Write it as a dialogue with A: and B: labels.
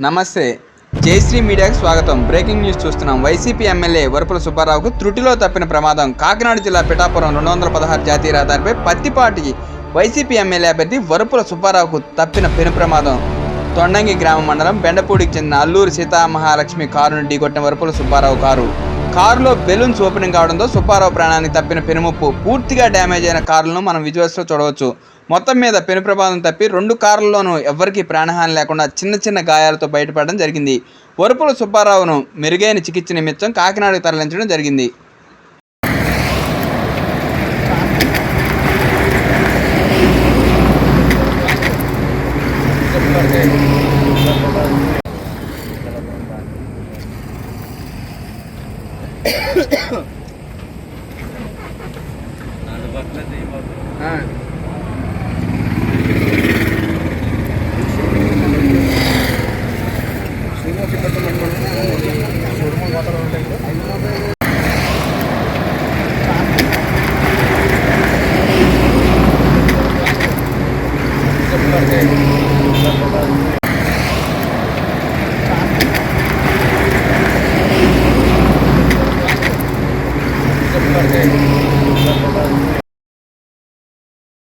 A: నమస్తే. జయశ్రీ మీడియాకు స్వాగతం. బ్రేకింగ్ న్యూస్ చూస్తున్నాం. వైసీపీ ఎమ్మెల్యే వరపుల సుబ్బారావుకు త్రుటిలో తప్పిన ప్రమాదం. కాకినాడ జిల్లా పిఠాపురం రెండు వందల పదహారు జాతీయ రహదారిపై పత్తిపాటి వైసీపీ ఎమ్మెల్యే అభ్యర్థి వరపుల సుబ్బారావుకు తప్పిన పెను ప్రమాదం. తొండంగి గ్రామ మండలం బెండపూడికి చెందిన అల్లూరి సీతామహాలక్ష్మి కారును ఢీకొట్టిన వరపుల సుబ్బారావు కారు. కారులో బెలూన్స్ ఓపెనింగ్ కావడంతో సుబ్బారావు ప్రాణానికి తప్పిన పెనుముప్పు పూర్తిగా డ్యామేజ్ అయిన కారులను మనం విజువల్స్లో చూడవచ్చు మొత్తం మీద పెను ప్రమాదం తప్పి రెండు కార్లలోనూ ఎవ్వరికీ ప్రాణహాని లేకుండా చిన్న చిన్న గాయాలతో బయటపడడం జరిగింది వరుపుల సుబ్బారావును మెరుగైన చికిత్స నిమిత్తం కాకినాడకు తరలించడం జరిగింది Thank you. हां なんで。